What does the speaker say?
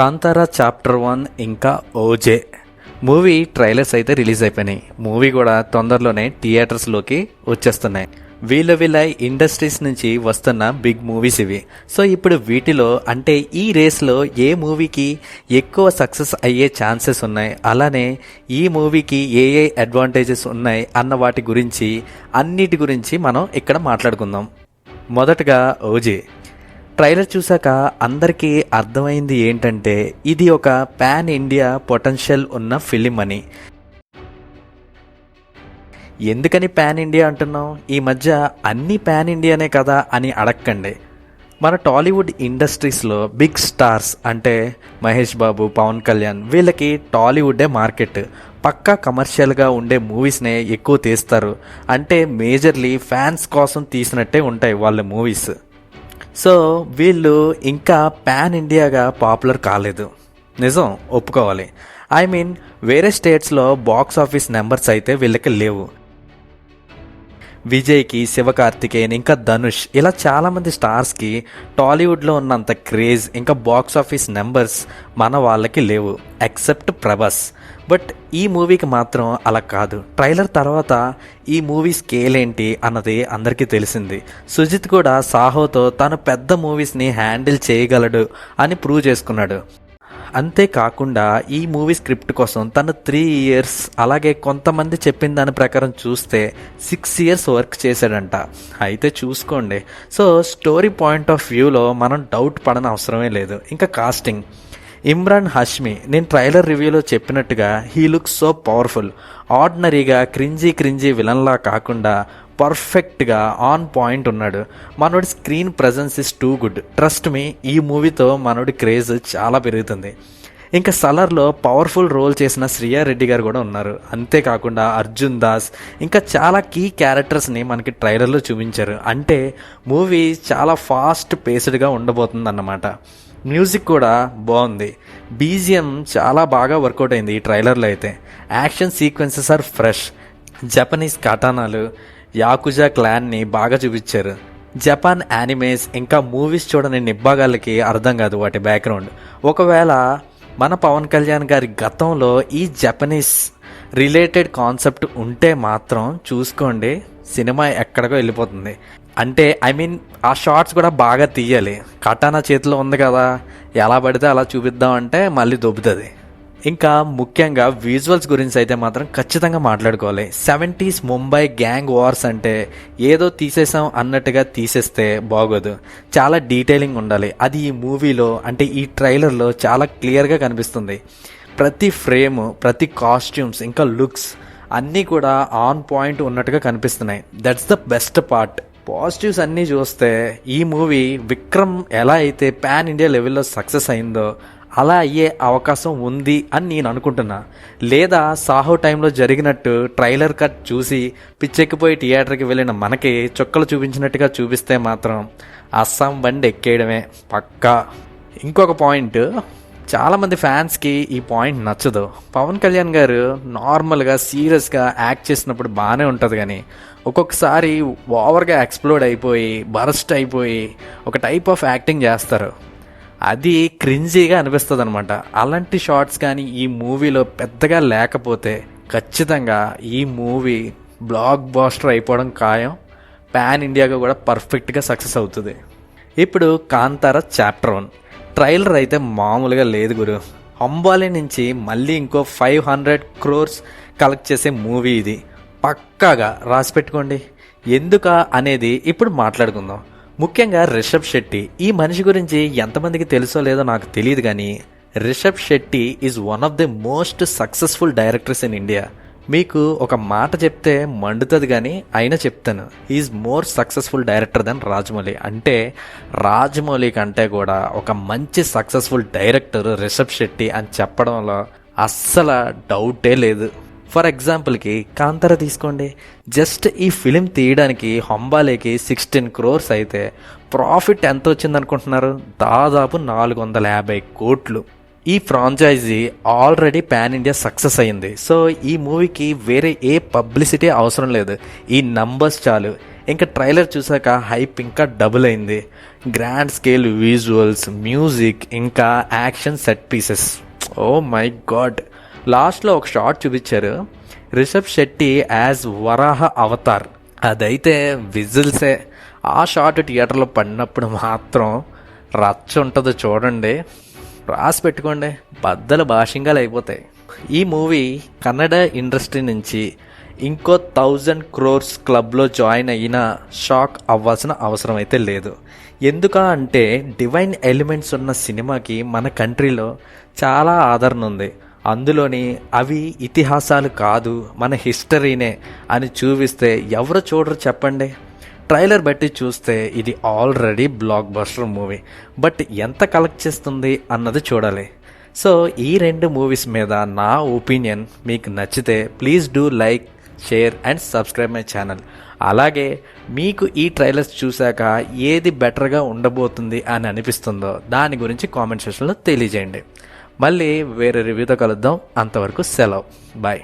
Kantara chapter one ఇంకా OJ. Movie trailers అయితే release అయిపోయినాయి. మూవీ కూడా తొందరలోనే థియేటర్స్లోకి వచ్చేస్తున్నాయి. వీళ్ళ వీళ్ళ ఇండస్ట్రీస్ నుంచి వస్తున్న బిగ్ మూవీస్ ఇవి. సో ఇప్పుడు వీటిలో అంటే ఈ రేస్లో ఏ మూవీకి ఎక్కువ సక్సెస్ అయ్యే ఛాన్సెస్ ఉన్నాయి? అలానే ఈ మూవీకి ఏ ఏ అడ్వాంటేజెస్ ఉన్నాయి అన్న వాటి గురించి అన్నిటి గురించి మనం ఇక్కడ మాట్లాడుకుందాం. మొదటగా ఓజే. ట్రైలర్ చూసాక అందరికీ అర్థమైంది ఏంటంటే ఇది ఒక పాన్ ఇండియా పొటెన్షియల్ ఉన్న ఫిలిం అని. ఎందుకని పాన్ ఇండియా అంటున్నాం ఈ మధ్య అన్ని పాన్ ఇండియానే కదా అని అడక్కండి. మన టాలీవుడ్ ఇండస్ట్రీస్లో బిగ్ స్టార్స్ అంటే మహేష్ బాబు పవన్ కళ్యాణ్ వీళ్ళకి టాలీవుడే మార్కెట్. పక్కా కమర్షియల్గా ఉండే మూవీస్నే ఎక్కువ తీస్తారు. అంటే మేజర్లీ ఫ్యాన్స్ కోసం తీసినట్టే ఉంటాయి వాళ్ళ మూవీస్. సో వీళ్ళు ఇంకా పాన్ ఇండియాగా పాపులర్ కాలేదు. నిజం ఒప్పుకోవాలి. ఐ మీన్ వేరే స్టేట్స్లో బాక్స్ ఆఫీస్ నెంబర్స్ అయితే వీళ్ళకి లేవు. విజయ్కి శివకార్తికేయన్ ఇంకా ధనుష్. ఇలా చాలామంది స్టార్స్కి టాలీవుడ్లో ఉన్నంత క్రేజ్ ఇంకా బాక్స్ ఆఫీస్ నెంబర్స్ మన వాళ్ళకి లేవు ఎక్సెప్ట్ ప్రభాస్. బట్ ఈ మూవీకి మాత్రం అలా కాదు. ట్రైలర్ తర్వాత ఈ మూవీ స్కేల్ ఏంటి అన్నది అందరికీ తెలిసింది. సుజిత్ కూడా సాహోతో తను పెద్ద మూవీస్ని హ్యాండిల్ చేయగలడు అని ప్రూవ్ చేసుకున్నాడు. అంతేకాకుండా ఈ మూవీ స్క్రిప్ట్ కోసం తను త్రీ ఇయర్స్ అలాగే కొంతమంది చెప్పిన దాని ప్రకారం చూస్తే సిక్స్ ఇయర్స్ వర్క్ చేశాడంట. అయితే చూసుకోండి. సో స్టోరీ పాయింట్ ఆఫ్ వ్యూలో మనం డౌట్ పడని అవసరమే లేదు. ఇంకా కాస్టింగ్. ఇమ్రాన్ హష్మి నేను ట్రైలర్ రివ్యూలో చెప్పినట్టుగా హీ లుక్ సో పవర్ఫుల్. ఆర్డినరీగా క్రింజీ క్రింజీ విలన్లా కాకుండా పర్ఫెక్ట్గా ఆన్ పాయింట్ ఉన్నాడు. మనోడి screen presence is too good trust me ఈ మూవీతో మనోడి క్రేజ్ చాలా పెరుగుతుంది. ఇంకా సలర్లో పవర్ఫుల్ రోల్ చేసిన శ్రియా రెడ్డి గారు కూడా ఉన్నారు. అంతేకాకుండా అర్జున్ దాస్ ఇంకా చాలా కీ క్యారెక్టర్స్ని మనకి ట్రైలర్లో చూపించారు. అంటే మూవీ చాలా ఫాస్ట్ పేస్డ్గా ఉండబోతుంది అన్నమాట మ్యూజిక్ కూడా బాగుంది. బీజిఎం చాలా బాగా వర్కౌట్ అయింది ఈ ట్రైలర్లో అయితే. Action sequences are fresh Japanese కటానాలు yakuza క్లాన్ని బాగా చూపించారు. జపాన్ యానిమేస్ ఇంకా మూవీస్ చూడని నిబ్బాగాళ్ళకి అర్థం కాదు వాటి బ్యాక్గ్రౌండ్. ఒకవేళ మన పవన్ కళ్యాణ్ గారి గతంలో ఈ జపనీస్ రిలేటెడ్ కాన్సెప్ట్ ఉంటే మాత్రం చూసుకోండి సినిమా ఎక్కడికో వెళ్ళిపోతుంది. అంటే ఐ మీన్ ఆ షార్ట్స్ కూడా బాగా తీయాలి. కటానా చేతిలో ఉంది కదా ఎలా పడితే అలా చూపిద్దాం అంటే మళ్ళీ దొబ్బుతుంది. ఇంకా ముఖ్యంగా విజువల్స్ గురించి అయితే మాత్రం ఖచ్చితంగా మాట్లాడుకోవాలి. సెవెంటీస్ ముంబై గ్యాంగ్ వార్స్ అంటే ఏదో తీసేసాం అన్నట్టుగా తీసేస్తే బాగోదు. చాలా డీటెయిలింగ్ ఉండాలి. అది ఈ మూవీలో అంటే ఈ ట్రైలర్లో చాలా క్లియర్గా కనిపిస్తుంది. ప్రతి ఫ్రేమ్ ప్రతి కాస్ట్యూమ్స్ ఇంకా లుక్స్ అన్నీ కూడా ఆన్ పాయింట్ ఉన్నట్టుగా కనిపిస్తున్నాయి. That's the best part positives అన్నీ చూస్తే ఈ మూవీ విక్రమ్ ఎలా అయితే పాన్ ఇండియా లెవెల్లో సక్సెస్ అయిందో అలా అయ్యే అవకాశం ఉంది అని నేను అనుకుంటున్నా. లేదా సాహో టైంలో జరిగినట్టు ట్రైలర్ కట్ చూసి పిచ్చెక్కిపోయి థియేటర్కి వెళ్ళిన మనకి చుక్కలు చూపించినట్టుగా చూపిస్తే మాత్రం అస్సాం బండి ఎక్కేయడమే పక్కా. ఇంకొక పాయింట్ చాలామంది ఫ్యాన్స్కి ఈ పాయింట్ నచ్చదు. పవన్ కళ్యాణ్ గారు నార్మల్గా సీరియస్గా యాక్ట్ చేసినప్పుడు బాగానే ఉంటుంది కానీ ఒక్కొక్కసారి ఓవర్గా ఎక్స్ప్లోడ్ అయిపోయి బరస్ట్ అయిపోయి ఒక టైప్ ఆఫ్ యాక్టింగ్ చేస్తారు. అది క్రింజీగా అనిపిస్తుంది అనమాట అలాంటి షార్ట్స్ కానీ ఈ మూవీలో పెద్దగా లేకపోతే ఖచ్చితంగా ఈ మూవీ బ్లాక్ బాస్టర్ అయిపోవడం ఖాయం. పాన్ ఇండియాగా కూడా పర్ఫెక్ట్గా సక్సెస్ అవుతుంది. ఇప్పుడు కాంతార చాప్టర్ వన్. ట్రైలర్ అయితే మామూలుగా లేదు గురు. అంబాలి నుంచి మళ్ళీ ఇంకో ఫైవ్ హండ్రెడ్ క్రోర్స్ కలెక్ట్ చేసే మూవీ ఇది. పక్కాగా రాసి పెట్టుకోండి. ఎందుక అనేది ఇప్పుడు మాట్లాడుకుందాం. ముఖ్యంగా రిషబ్ శెట్టి. ఈ మనిషి గురించి ఎంతమందికి తెలుసో లేదో నాకు తెలియదు కానీ Rishab Shetty is one of the most successful directors in India మీకు ఒక మాట చెప్తే మండుతుంది కానీ అయినా చెప్తాను. Is more successful director than Rajamouli. అంటే రాజమౌళి కంటే కూడా ఒక మంచి సక్సెస్ఫుల్ డైరెక్టర్ రిషబ్ శెట్టి అని చెప్పడంలో అస్సలు డౌటే లేదు. ఫర్ ఎగ్జాంపుల్కి కాంతార తీసుకోండి. జస్ట్ ఈ ఫిలిం తీయడానికి హంబాలేకి సిక్స్టీన్ క్రోర్స్ అయితే ప్రాఫిట్ ఎంత వచ్చింది అనుకుంటున్నారు దాదాపు నాలుగు వందల యాభై కోట్లు. ఈ franchise already pan India success అయింది. సో ఈ మూవీకి వేరే ఏ పబ్లిసిటీ అవసరం లేదు. ఈ నంబర్స్ చాలు. ఇంకా ట్రైలర్ చూసాక హైప్ ఇంకా డబుల్ అయింది. గ్రాండ్ స్కేల్ విజువల్స్ మ్యూజిక్ ఇంకా action set pieces. Oh my god. లాస్ట్లో ఒక షార్ట్ చూపించారు. Rishab Shetty as Varaha Avatar. అదైతే విజిల్సే. ఆ షార్ట్ థియేటర్లో పడినప్పుడు మాత్రం రచ్చ ఉంటుంది చూడండి. రాసి పెట్టుకోండి. బద్దలు భాషింగాలు అయిపోతాయి. ఈ మూవీ కన్నడ ఇండస్ట్రీ నుంచి ఇంకో థౌజండ్ క్రోర్స్ క్లబ్లో జాయిన్ అయినా షాక్ అవ్వాల్సిన అవసరం అయితే లేదు. ఎందుక అంటే డివైన్ ఎలిమెంట్స్ ఉన్న సినిమాకి మన కంట్రీలో చాలా ఆదరణ ఉంది. అందులోని అవి ఇతిహాసాలు కాదు మన హిస్టరీనే అని చూపిస్తే ఎవరు చూడరు చెప్పండి? ట్రైలర్ బట్టి చూస్తే ఇది already blockbuster movie. But ఎంత కలెక్ట్ చేస్తుంది అన్నది చూడాలి. సో ఈ రెండు మూవీస్ మీద నా ఒపీనియన్ మీకు నచ్చితే please do like share and subscribe my channel. అలాగే మీకు ఈ ట్రైలర్స్ చూశాక ఏది బెటర్గా ఉండబోతుంది అని అనిపిస్తుందో దాని గురించి కామెంట్ సెక్షన్లో తెలియజేయండి. మళ్ళీ వేరే రివ్యూతో కలుద్దాం. అంతవరకు సెలవు. బాయ్.